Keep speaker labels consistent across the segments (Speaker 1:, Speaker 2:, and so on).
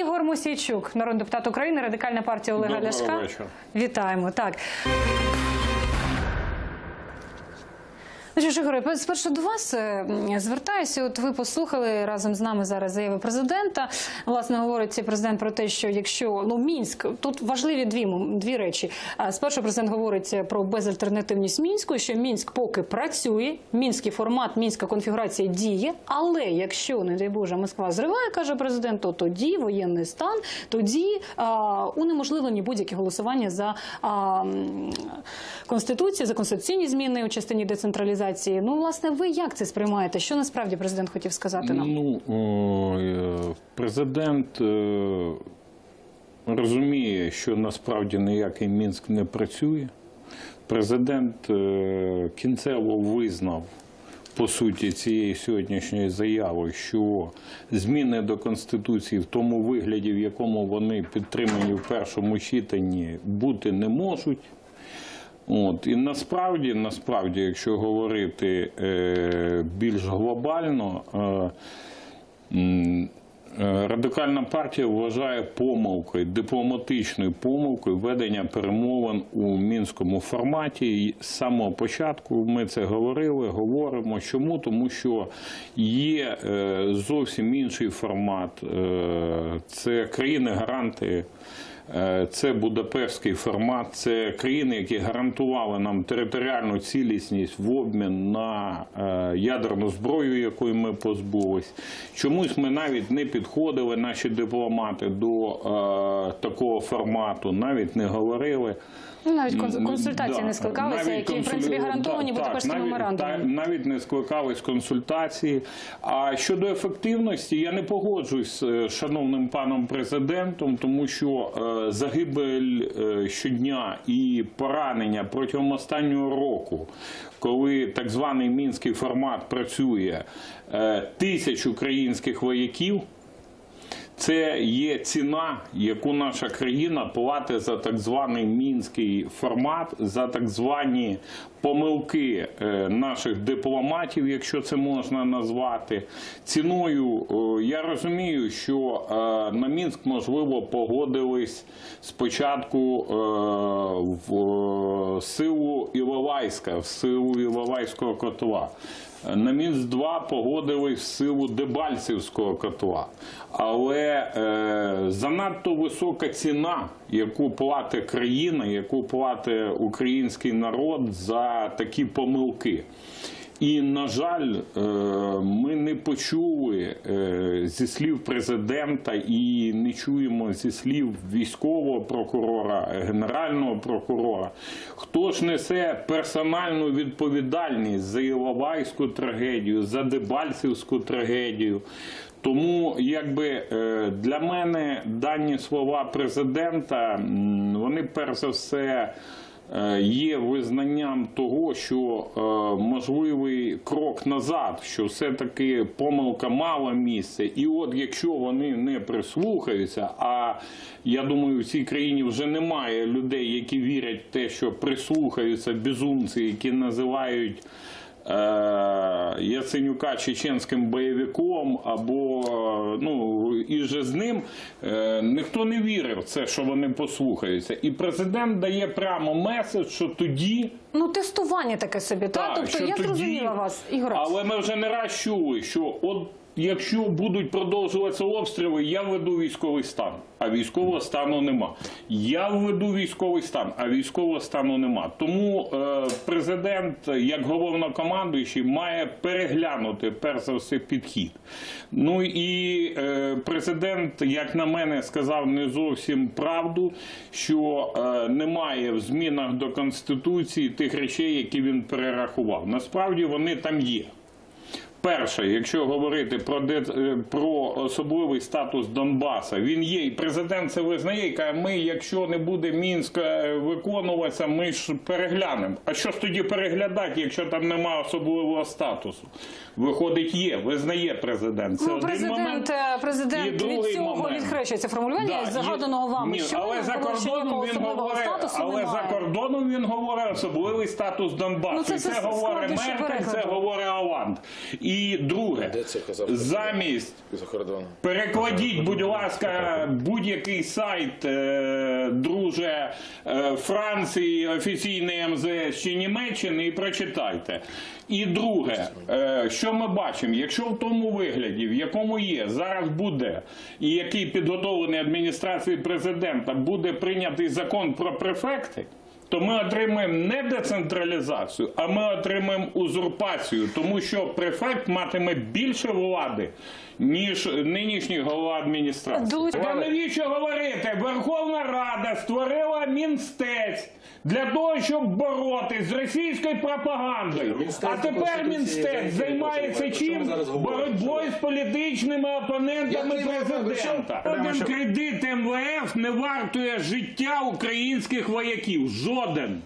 Speaker 1: Ігор Мосійчук, народний депутат України, радикальна партія Олега
Speaker 2: Доброго
Speaker 1: Ляшка.
Speaker 2: вечора.
Speaker 1: Вітаємо. Так. Ну що спершу до вас е, звертаюся. От ви послухали разом з нами зараз заяви президента. Власне, говорить президент про те, що якщо ну мінськ тут важливі дві дві речі. Спершу президент говорить про безальтернативність мінську, що мінськ поки працює, мінський формат, мінська конфігурація діє. Але якщо не дай Боже Москва зриває, каже президент, то тоді воєнний стан, тоді унеможливлені будь-які голосування за а, конституцію, за конституційні зміни у частині децентралізації. Ну, власне, ви як це сприймаєте? Що насправді президент хотів сказати нам?
Speaker 2: Ну, е, президент е, розуміє, що насправді ніякий Мінськ не працює. Президент е, кінцево визнав по суті цієї сьогоднішньої заяви, що зміни до Конституції в тому вигляді, в якому вони підтримані в першому читанні, бути не можуть. От і насправді, насправді, якщо говорити е, більш глобально, е, е, радикальна партія вважає помилкою, дипломатичною помилкою ведення перемовин у мінському форматі. І з самого початку ми це говорили, говоримо. Чому? Тому що є е, зовсім інший формат. Е, це країни-гаранти. Е, Це Будапештський формат, це країни, які гарантували нам територіальну цілісність в обмін на е, ядерну зброю, якої ми позбулись. Чомусь ми навіть не підходили, наші дипломати, до е, такого формату, навіть не говорили.
Speaker 1: Ну, навіть консультації
Speaker 2: да,
Speaker 1: не скликалися, які в принципі гарантовані
Speaker 2: да,
Speaker 1: Будапештським меморандумом.
Speaker 2: навіть не скликались консультації. А щодо ефективності, я не погоджуюсь з шановним паном президентом, тому що загибель е, щодня і поранення протягом останнього року, коли так званий мінський формат працює, е, тисяч українських вояків. Це є ціна, яку наша країна платить за так званий мінський формат, за так звані помилки е, наших дипломатів, якщо це можна назвати. Ціною я розумію, що е, на мінськ можливо погодились спочатку е, в силу Іловайська, в силу Іловайського котла. На Мінськ 2 погодили в силу Дебальцівського котла. Але е, занадто висока ціна, яку платить країна, яку платить український народ за такі помилки. І, на жаль, е, ми не почули е, зі слів президента і не чуємо зі слів військового прокурора, генерального прокурора, хто ж несе персональну відповідальність за Іловайську трагедію, за Дебальцівську трагедію. Тому, якби е, для мене дані слова президента, вони перш за все є визнанням того, що е, можливий крок назад, що все-таки помилка мала місце. І от якщо вони не прислухаються, а я думаю, в цій країні вже немає людей, які вірять в те, що прислухаються безумці, які називають. е, Яценюка чеченським бойовиком або е, ну і же з ним е, ніхто не вірив в це, що вони послухаються. І президент дає прямо меседж, що тоді
Speaker 1: Ну, тестування таке собі, та?
Speaker 2: так,
Speaker 1: Тобто я
Speaker 2: тоді,
Speaker 1: зрозуміла вас, Ігор.
Speaker 2: Але ми вже не раз чули, що от якщо будуть продовжуватися обстріли, я введу військовий стан, а військового стану нема. Я введу військовий стан, а військового стану нема. Тому е, президент, як головнокомандуючий, має переглянути перш за все підхід. Ну і е, президент, як на мене, сказав не зовсім правду, що е, немає в змінах до конституції тих речей, які він перерахував. Насправді вони там є. Перше, якщо говорити про де, е, про особливий статус Донбаса, він є, і президент це визнає. і каже, ми, якщо не буде Мінськ е, виконуватися, ми ж переглянемо. А що ж тоді переглядати, якщо там немає особливого статусу? Виходить, є, визнає президент. Це
Speaker 1: Ну,
Speaker 2: один
Speaker 1: президент,
Speaker 2: момент.
Speaker 1: е, президент
Speaker 2: І
Speaker 1: від цього
Speaker 2: момент.
Speaker 1: відхрещується формулювання
Speaker 2: Да,
Speaker 1: загаданого
Speaker 2: є-
Speaker 1: вами.
Speaker 2: Ні,
Speaker 1: що
Speaker 2: але за кордоном він говорить, але
Speaker 1: немає.
Speaker 2: за кордоном він говорить особливий статус Донбасу.
Speaker 1: Ну, це
Speaker 2: і це
Speaker 1: все
Speaker 2: говорить Меркель, це говорить Оланд. І І друге, замість Перекладіть, будь ласка, будь-який сайт, е, друже е, Франції, офіційний МЗС чи Німеччини і прочитайте. І друге, е, що ми бачимо, якщо в тому вигляді, в якому є, зараз буде, і який підготовлений адміністрацією президента, буде прийнятий закон про префекти. То ми отримаємо не децентралізацію, а ми отримаємо узурпацію, тому що префект матиме більше влади, ніж нинішній голова адміністрації. Та навіщо говорити? Верховна Рада створила Мінстець для того, щоб боротись з російською пропагандою. А тепер Мінстець займається чим? Боротьбою з політичними опонентами президента.
Speaker 3: що?
Speaker 2: Кредит МВФ не вартує життя українських вояків. Жоден.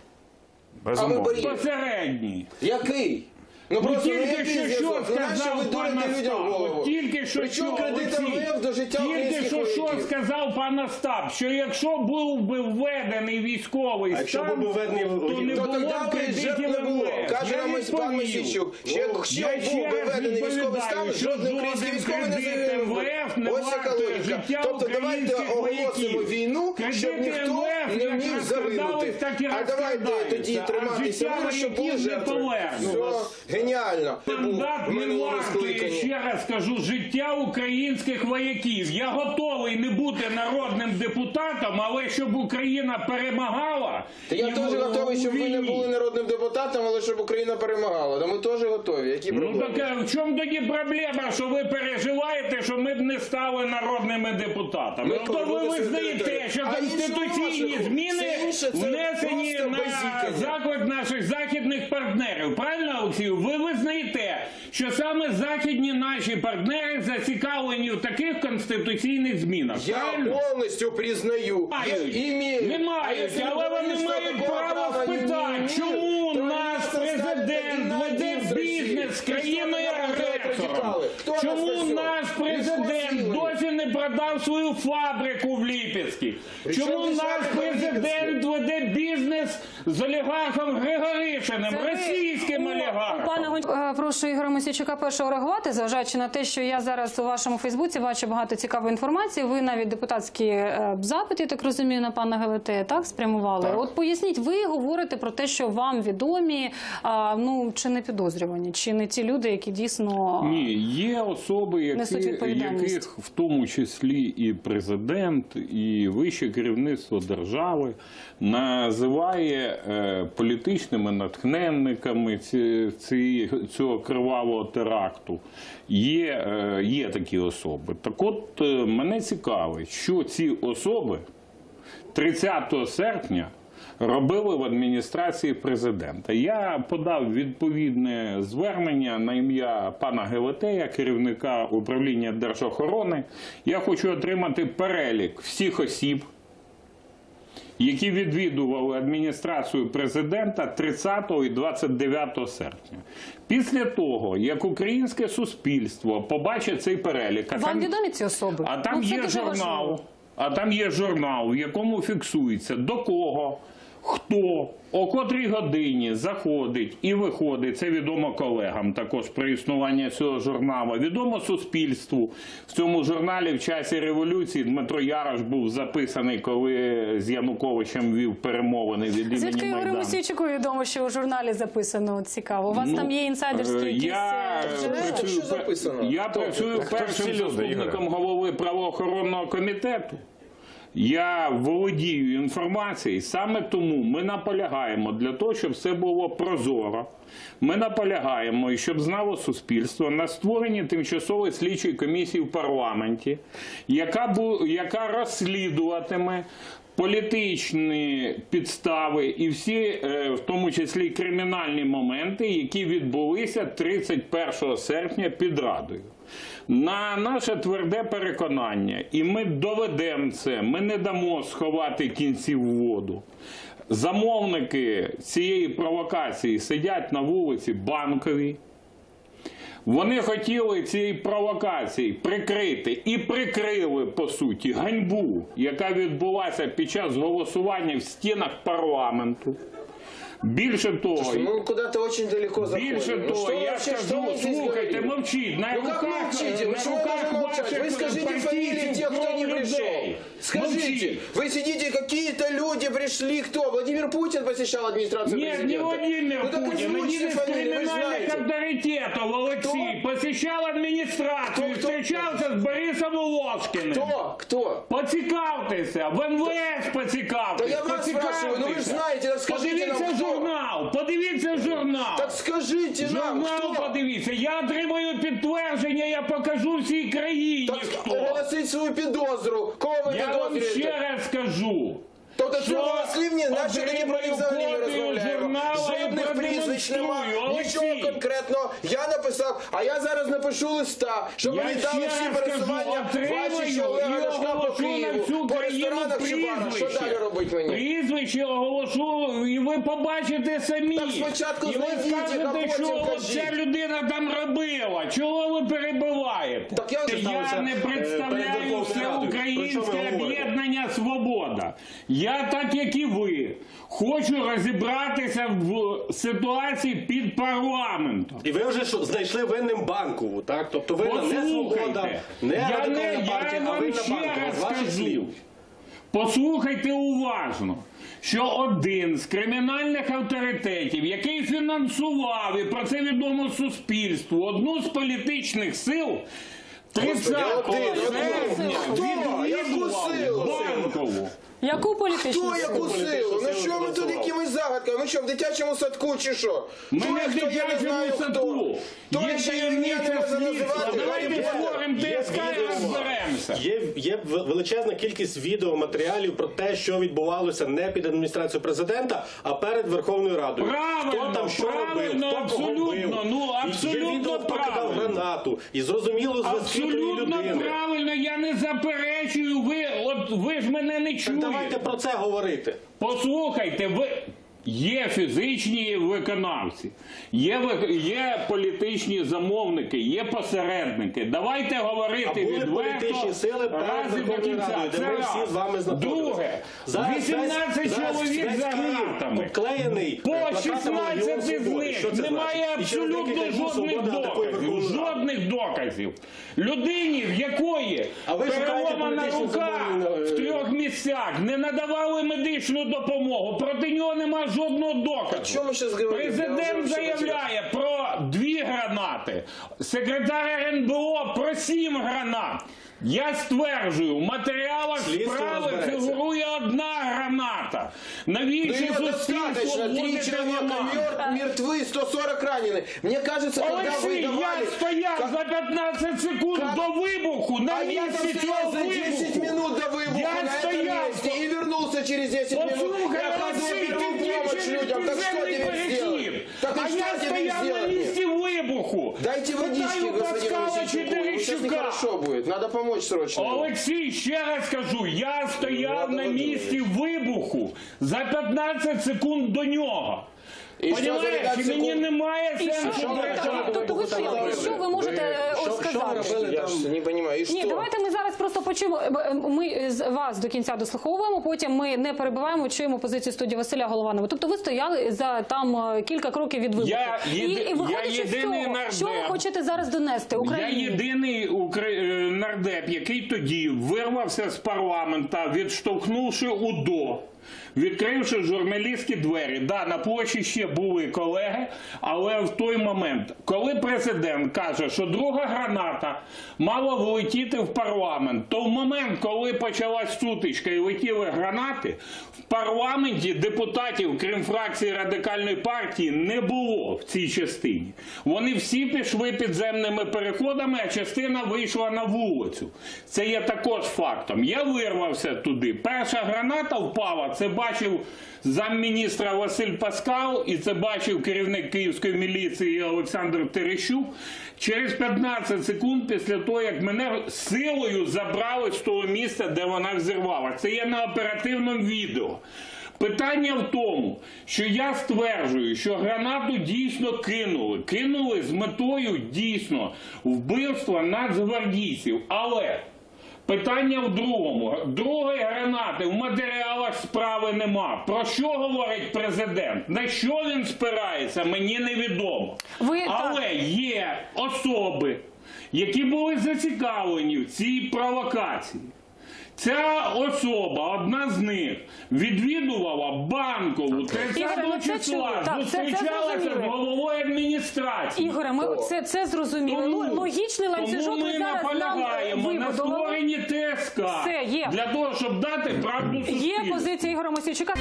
Speaker 3: А
Speaker 4: Безумовно.
Speaker 2: Посередній.
Speaker 3: Який? Ну просто
Speaker 2: тільки що, що сказав пан Остап? Тільки що, що Олексій,
Speaker 3: до життя
Speaker 2: Тільки що, що сказав пан Остап, що якщо був би введений військовий
Speaker 4: А
Speaker 2: стан,
Speaker 4: був введений
Speaker 2: то не
Speaker 3: То
Speaker 2: було б кредитів. МВФ.
Speaker 3: Каже нам пан. Мосійчук.
Speaker 2: Ну,
Speaker 3: якщо був би введений військовий стан,
Speaker 2: що
Speaker 3: жодний український військовий не
Speaker 2: не
Speaker 3: Ось яка логіка.
Speaker 2: життя
Speaker 3: Тобто давайте
Speaker 2: українських
Speaker 3: оголосимо
Speaker 2: вояків.
Speaker 3: війну, щоб ніхто
Speaker 2: МВФ
Speaker 3: не
Speaker 2: як
Speaker 3: міг загинути.
Speaker 2: розкрадались, так і
Speaker 3: А давайте тоді.
Speaker 2: А
Speaker 3: триматися
Speaker 2: життя
Speaker 3: миру, щоб були
Speaker 2: вояків не
Speaker 3: жертви.
Speaker 2: повернуть.
Speaker 3: Все, геніально.
Speaker 2: Мандат
Speaker 3: В
Speaker 2: не
Speaker 3: минулому скликанні.
Speaker 2: ще раз кажу, життя українських вояків. Я готовий не бути народним депутатом, але щоб Україна перемагала.
Speaker 3: Та я
Speaker 2: і
Speaker 3: теж
Speaker 2: в-
Speaker 3: готовий,
Speaker 2: у
Speaker 3: щоб ви не
Speaker 2: війні.
Speaker 3: були народним депутатом, але щоб Україна перемагала. Та ми теж готові. Які
Speaker 2: Ну
Speaker 3: проблеми?
Speaker 2: так а в чому тоді проблема, що ви переживаєте, що ми б не стали народними депутатами?
Speaker 3: Ми
Speaker 2: Ну, то ви визнаєте, що конституційні зміни
Speaker 3: інше,
Speaker 2: внесені на
Speaker 3: базікання.
Speaker 2: заклик наших західних партнерів. Правильно, Олексію? Ви визнаєте, що саме західні наші партнери зацікавлені в таких конституційних змінах.
Speaker 3: Я
Speaker 2: правильно?
Speaker 3: повністю признаю.
Speaker 2: Мають.
Speaker 3: Імею.
Speaker 2: Не
Speaker 3: А
Speaker 2: мають,
Speaker 3: якщо
Speaker 2: але вони мають право
Speaker 3: права не
Speaker 2: спитати, чому
Speaker 3: то
Speaker 2: наш
Speaker 3: они
Speaker 2: президент веде бізнес з
Speaker 3: І що
Speaker 2: країною агресором?
Speaker 3: радикали? Хто нас
Speaker 2: Чому наш не свою фабрику в Ліпецькій? Чому наш президент веде бізнес з олігархом Григоришиним, російським олігархом?
Speaker 1: Пане Гонч- е, прошу Ігоря Мосійчука першого реагувати, зважаючи на те, що я зараз у вашому Фейсбуці бачу багато цікавої інформації. Ви навіть депутатські е, запити, я так розумію, на пана Гелете, так спрямували.
Speaker 2: Так.
Speaker 1: От поясніть, ви говорите про те, що вам відомі, а, ну чи не підозрювані, чи не ті люди, які дійсно
Speaker 2: Ні, є особи, які, яких в тому числі і президент, і вище керівництво держави називає е, політичними натхненниками цього кривавого теракту. Є, е, є такі особи. Так от е, мене цікавить, що ці особи 30 серпня робили в адміністрації президента. Я подав відповідне звернення на ім'я пана Гелетея, керівника управління держохорони. Я хочу отримати перелік всіх осіб. Які відвідували адміністрацію президента 30 і 29 серпня. Після того, як українське суспільство побачить цей перелік, а
Speaker 1: вам
Speaker 2: там-
Speaker 1: відомі ці особи?
Speaker 2: а там
Speaker 1: ну,
Speaker 2: є журнал.
Speaker 1: важливо.
Speaker 2: А там є журнал, в якому фіксується до кого, хто, о котрій годині заходить і виходить. Це відомо колегам також про існування цього журналу. Відомо суспільству. В цьому журналі в часі революції Дмитро Ярош був записаний, коли з Януковичем вів перемовини від імені
Speaker 1: Звідки Ігорю
Speaker 2: Майдану.
Speaker 1: Мосійчуку відомо, що у журналі записано цікаво? У вас
Speaker 2: Ну,
Speaker 1: там є інсайдерські
Speaker 2: е,
Speaker 1: якісь
Speaker 2: я
Speaker 1: е,
Speaker 2: працюю,
Speaker 3: Що записано?
Speaker 2: Я працюю першим
Speaker 4: люди,
Speaker 2: заступником голови правоохоронного комітету. Я володію інформацією, саме тому ми наполягаємо для того, щоб все було прозоро. Ми наполягаємо, і щоб знало суспільство на створенні тимчасової слідчої комісії в парламенті, яка бу, яка розслідуватиме політичні підстави і всі, е, в тому числі кримінальні моменти, які відбулися 31 серпня під Радою. На наше тверде переконання, і ми доведемо це, ми не дамо сховати кінці в воду. Замовники цієї провокації сидять на вулиці Банковій. Вони хотіли цієї провокації прикрити і прикрили по суті ганьбу, яка відбулася під час голосування в стінах парламенту. Більше того,
Speaker 3: Мы куда-то очень далеко заходим.
Speaker 2: більше
Speaker 3: Ну,
Speaker 2: того,
Speaker 3: что
Speaker 2: я
Speaker 3: вообще, что
Speaker 2: скажу,
Speaker 3: мы здесь
Speaker 2: слухайте,
Speaker 3: говорим?
Speaker 2: мовчіть, на
Speaker 3: Ну как
Speaker 2: руках,
Speaker 3: молчите?
Speaker 2: на
Speaker 3: Вы чего
Speaker 2: руках
Speaker 3: должны молчать?
Speaker 2: ваших
Speaker 3: Вы скажите
Speaker 2: партійців
Speaker 3: фамилии тех, кто не
Speaker 2: кров
Speaker 3: пришел.
Speaker 2: людей.
Speaker 3: Скажите,
Speaker 2: Мовчіть.
Speaker 3: вы сидите, какие-то люди пришли, кто? Владимир Путин посещал администрацию
Speaker 2: Нет, не
Speaker 3: президента?
Speaker 2: Владимир
Speaker 3: ну, так
Speaker 2: Путин,
Speaker 3: озвучьте
Speaker 2: один из
Speaker 3: фамилии, вы
Speaker 2: криминальных
Speaker 3: знаете.
Speaker 2: авторитетов, Алексей, посещал администрацию,
Speaker 3: Кто, кто?
Speaker 2: встречался с Борисом Ложкиным.
Speaker 3: Кто? Кто?
Speaker 2: Поцікавтеся, в МВС поцікавтесь.
Speaker 3: Та я вас спрашиваю, ну ви ж знаєте, так скажіть нам,
Speaker 2: Подивіться
Speaker 3: хто?
Speaker 2: журнал, подивіться журнал.
Speaker 3: Так скажіть нам,
Speaker 2: Журнал подивіться. Я отримаю підтвердження, я покажу всій країні,
Speaker 3: Так
Speaker 2: хто.
Speaker 3: оголосить свою підозру. Кого ви
Speaker 2: Я вам
Speaker 3: підозрюєте?
Speaker 2: ще раз скажу.
Speaker 3: Тобто
Speaker 2: що
Speaker 3: це оголосив мені, наче тоді про них взагалі не розмовляємо. Жодних прізвищ нема, нічого конкретного. Я написав, а я зараз напишу листа, щоб мені дали всі пересування ваші Олега Ляшка по Києву, по ресторанах чи барах. Що
Speaker 2: прізвище.
Speaker 3: далі робити мені?
Speaker 2: Прізвище оголошу, і ви побачите самі.
Speaker 3: Так спочатку
Speaker 2: і ви
Speaker 3: знайдіть, а
Speaker 2: скажете,
Speaker 3: потім
Speaker 2: що ця людина там робила. Чого ви перебиваєте?
Speaker 3: Так я
Speaker 2: я не
Speaker 4: е,
Speaker 2: представляю всеукраїнське об'єднання Свобода. Я, так як і ви, хочу розібратися в ситуації під парламентом.
Speaker 4: І ви вже знайшли винним банку, так? Тобто винна не свобода, не
Speaker 2: я, не,
Speaker 4: партія,
Speaker 2: я
Speaker 4: а
Speaker 2: вам
Speaker 4: винна
Speaker 2: ще раз
Speaker 4: З ваших слів.
Speaker 2: Послухайте уважно, що один з кримінальних авторитетів, який фінансував, і про це відомо суспільству, одну з політичних сил, 30 серпня.
Speaker 3: Хто? Яку
Speaker 2: відвідував
Speaker 3: силу?
Speaker 2: банкову.
Speaker 1: Яку політичну
Speaker 3: Хто яку
Speaker 1: силу?
Speaker 3: Ну що ми тут якимись загадками? Ми що, в дитячому садку чи що?
Speaker 2: Ми не в
Speaker 3: я не
Speaker 2: дитячому садку.
Speaker 3: То
Speaker 2: Є
Speaker 3: ще й ім'я не
Speaker 2: таємниця
Speaker 3: можна
Speaker 2: слідства.
Speaker 3: називати.
Speaker 2: Давайте
Speaker 3: Гаррі Поттер.
Speaker 2: створимо
Speaker 4: Є
Speaker 2: ТСК і
Speaker 4: відео.
Speaker 2: розберемося.
Speaker 4: Є, є величезна кількість відеоматеріалів про те, що відбувалося не під адміністрацією президента, а перед Верховною Радою.
Speaker 2: Правильно,
Speaker 4: хто там що
Speaker 2: правильно,
Speaker 4: робив, хто кого
Speaker 2: абсолютно,
Speaker 4: бив.
Speaker 2: ну,
Speaker 4: І
Speaker 2: абсолютно
Speaker 4: відео, гранату. І зрозуміло з
Speaker 2: Абсолютно
Speaker 4: людини.
Speaker 2: правильно, я не заперечую. Ви от ви ж мене не
Speaker 4: Так
Speaker 2: чуєте.
Speaker 4: давайте про це говорити.
Speaker 2: Послухайте, ви є фізичні виконавці, є є політичні замовники, є посередники. Давайте говорити відверто
Speaker 4: політичні сили перед
Speaker 2: до кінця.
Speaker 4: Де
Speaker 2: Це
Speaker 4: ми всі з вами.
Speaker 2: Друге,
Speaker 4: Зараз
Speaker 2: 18
Speaker 4: весь-
Speaker 2: чоловік
Speaker 4: весь
Speaker 2: за гратами.
Speaker 4: обклеєний
Speaker 2: По 16 з них немає абсолютно жодних доказів. Жодних доказів. Людині, в якої переломана рука в
Speaker 4: е,
Speaker 2: трьох місцях, не надавали медичну допомогу. Проти нього нема жодного доказу. Президент заявляє про дві гранати, секретар РНБО про сім гранат. Я стверджую, в матеріалах справи фігурує одна граната.
Speaker 3: Ну
Speaker 2: Навіщо
Speaker 3: ее
Speaker 2: суспільство
Speaker 3: достаточно. Три
Speaker 2: вводити
Speaker 3: человека
Speaker 2: в оману?
Speaker 3: мер- мертвы, 140 ранены. Мне кажется, когда вы
Speaker 2: Олексій, я
Speaker 3: давали...
Speaker 2: стояв
Speaker 3: Как-
Speaker 2: за 15 секунд
Speaker 3: Как-
Speaker 2: до вибуху на
Speaker 3: А я там
Speaker 2: місці
Speaker 3: стоял
Speaker 2: цього
Speaker 3: за 10
Speaker 2: вибуху.
Speaker 3: минут до выбуха
Speaker 2: Я
Speaker 3: на этом
Speaker 2: стоял.
Speaker 3: месте и вернулся через 10 минут.
Speaker 2: Послухай,
Speaker 3: Я оказывал
Speaker 2: Олексій, ти
Speaker 3: первую помощь
Speaker 2: включений
Speaker 3: людям. Так что
Speaker 2: підземний
Speaker 3: теперь
Speaker 2: перехід.
Speaker 3: сделать? Так
Speaker 2: а
Speaker 3: и что
Speaker 2: я
Speaker 3: теперь
Speaker 2: стояв на
Speaker 3: сделать? мне?
Speaker 2: місці вибуху.
Speaker 3: Дайте водички,
Speaker 2: Питаю
Speaker 3: господин
Speaker 2: Паскала
Speaker 3: Сейчас нехорошо будет. Надо помочь срочно.
Speaker 2: Олексій, ще раз кажу, я стояв
Speaker 3: Ладно,
Speaker 2: на
Speaker 3: Володимирович.
Speaker 2: місці вибуху за 15 секунд до нього.
Speaker 3: І що за
Speaker 2: Понімаєш,
Speaker 3: 15
Speaker 2: мені
Speaker 3: секунд?
Speaker 2: немає
Speaker 1: І що
Speaker 2: сенсу.
Speaker 1: ви
Speaker 2: брехати.
Speaker 1: тобто що, ви можете е, от сказати?
Speaker 3: Я ж не понимаю. И
Speaker 1: Ні,
Speaker 3: что?
Speaker 1: давайте ми зараз просто почуємо. Е, Ми з вас до кінця дослуховуємо. Потім ми не перебиваємо, чуємо позицію студії Василя Голованова. Тобто ви стояли за там е, кілька кроків від вибуху.
Speaker 2: Я
Speaker 1: і,
Speaker 2: єди-
Speaker 1: і виходячи з
Speaker 2: єдиний
Speaker 1: цього,
Speaker 2: нардеп.
Speaker 1: що ви хочете зараз донести
Speaker 2: Я
Speaker 1: Україні?
Speaker 2: єдиний укр- е, нардеп, який тоді вирвався з парламента, відштовхнувши УДО. Відкривши журналістські двері, да, на площі ще були колеги, але в той момент, коли президент каже, що друга граната мала влетіти в парламент, то в момент, коли почалась сутичка і летіли гранати, в парламенті депутатів, крім фракції радикальної партії, не було в цій частині. Вони всі пішли підземними переходами, а частина вийшла на вулицю. Це є також фактом. Я вирвався туди. Перша граната впала. Це бачив замміністра Василь Паскал, і це бачив керівник київської міліції Олександр Терещук. Через 15 секунд після того, як мене силою забрали з того місця, де вона взірвала. Це є на оперативному відео. Питання в тому, що я стверджую, що гранату дійсно кинули. Кинули з метою дійсно вбивства нацгвардійців. Але Питання в другому. Другої гранати в матеріалах справи нема. Про що говорить президент? На що він спирається, мені невідомо.
Speaker 1: Ви так.
Speaker 2: Але є особи, які були зацікавлені в цій провокації. Ця особа, одна з них, відвідувала банкову 30
Speaker 1: Ігоре, ну
Speaker 2: числа, зустрічалася з головою адміністрації.
Speaker 1: Ігоре, ми це, це зрозуміли.
Speaker 2: Тому-
Speaker 1: Логічний ланцюжок
Speaker 2: тому ми
Speaker 1: зараз нам
Speaker 2: наполягаємо на створенні ТСК
Speaker 1: Все, є.
Speaker 2: для того, щоб дати правду
Speaker 1: Є позиція Ігоря Мосійчука.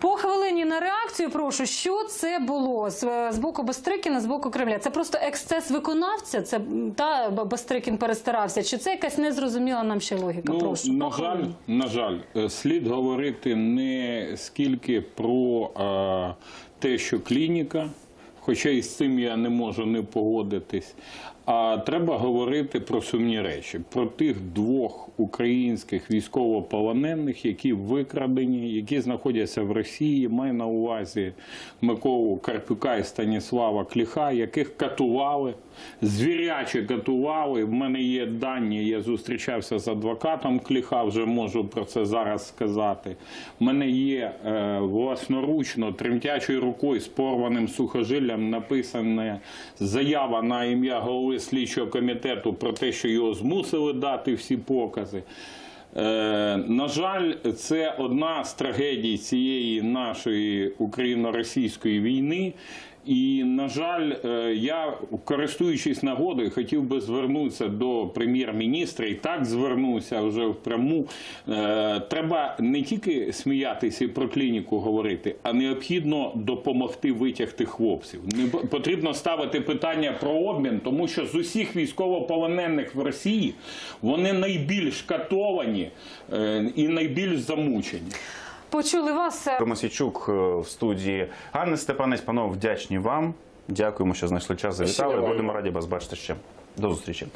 Speaker 1: По хвилині на реакцію прошу, що це було з, з боку Бастрикіна, з боку Кремля? Це просто ексцес виконавця? Це та Бастрикін перестарався? Чи це якась незрозуміла нам ще логіка?
Speaker 2: Ну,
Speaker 1: прошу.
Speaker 2: на жаль, на жаль, е, слід говорити не скільки про е, те, що клініка, хоча і з цим я не можу не погодитись. А треба говорити про сумні речі, про тих двох українських військовополонених, які викрадені, які знаходяться в Росії. Маю на увазі Миколу Карпюка і Станіслава Кліха, яких катували, звіряче катували. В мене є дані, я зустрічався з адвокатом Кліха, вже можу про це зараз сказати. В мене є е, власноручно тремтячою рукою з порваним сухожиллям написана заява на ім'я голови слідчого комітету про те, що його змусили дати всі покази. Е, на жаль, це одна з трагедій цієї нашої україно-російської війни. І, на жаль, е, я, користуючись нагодою, хотів би звернутися до прем'єр-міністра і так звернувся вже впряму. Е, Треба не тільки сміятися і про клініку говорити, а необхідно допомогти витягти хлопців. Не потрібно ставити питання про обмін, тому що з усіх військовополонених в Росії вони найбільш катовані е, і найбільш замучені.
Speaker 1: Почули вас. е,
Speaker 5: Мосійчук е, в студії. Ганна Степанець, панове, вдячні вам. Дякуємо, що знайшли час. Завітали. Будемо раді вас бачити ще. До зустрічі.